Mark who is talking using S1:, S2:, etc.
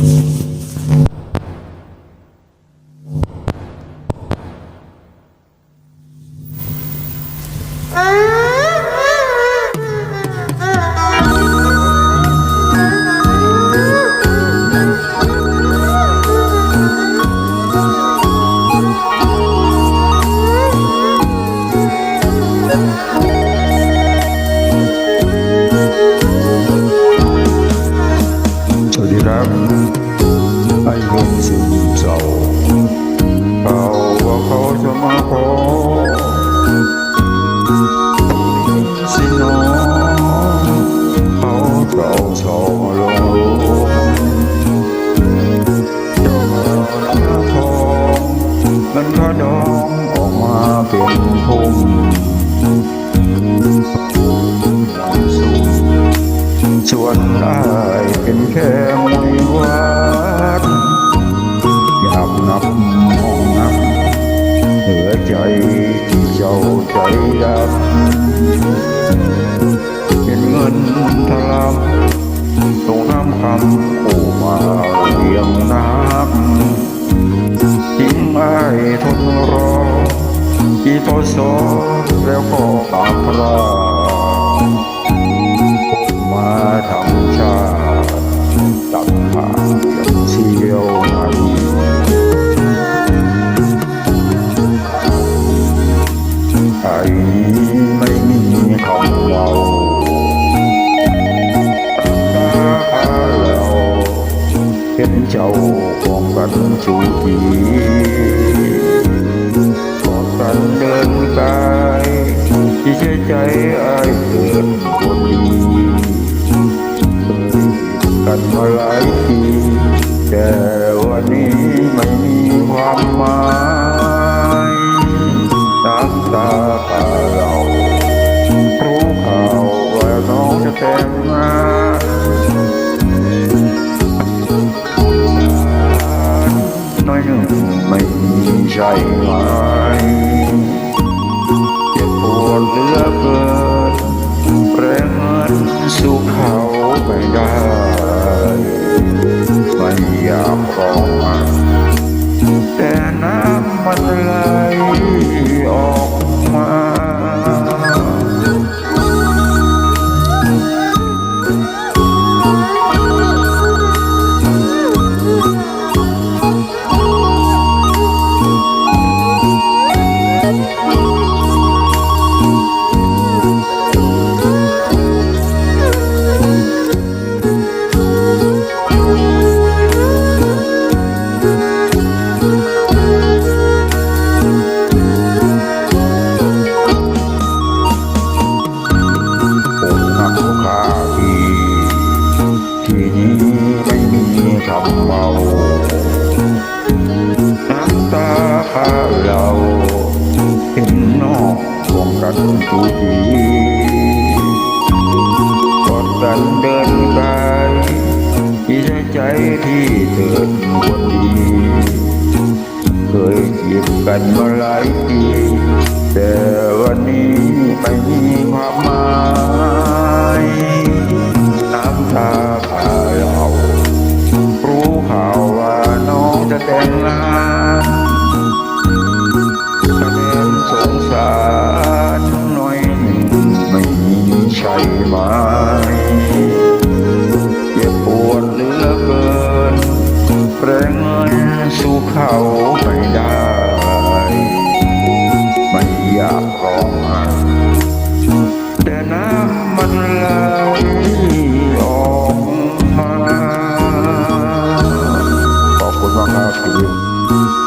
S1: ส ส่วนอายเป็นแค่มวยวัดอยากนับมองนับเหลือใจที่เจ้าใจดำเป็นเงินทลักตรงน้ำคำผู้มาเรียงนักทิ้งอายทนรอที่พอสอแล้วก็ปากพรา มาทำชาติตัดผ่านกับเชี่ยวในไอ้ไม่มีคำเล่าตั้งตาเราเห็นเจ้าของกันชูดีกอดกันเดินกายที่ใจใจไอ้เกิด มาหลายปีแต่วันนี้ไม่มีความหมายน้ำตาพาเรารู้ข่าวว่าน้องจะแต่งงานน้อยหนึ่งไม่มีใช่ไหมเจ็บปวดเหลือเกินแรงเงินสู่เขาไม่ได้ อยากร้องแต่น้ำมันไหล เราเห็นนอกวงกันทุกทีกอดกันเดินไปที่ใจใจที่เดินคนดีเคยจีบกันมาหลายปี ช่ไหมเจ็บปวดเหลือเกินแรงเงินสู่เขาไม่ได้ ไม่อยากร้องไห้แต่น้ำมันไหลออกมา ขอบคุณมากครับ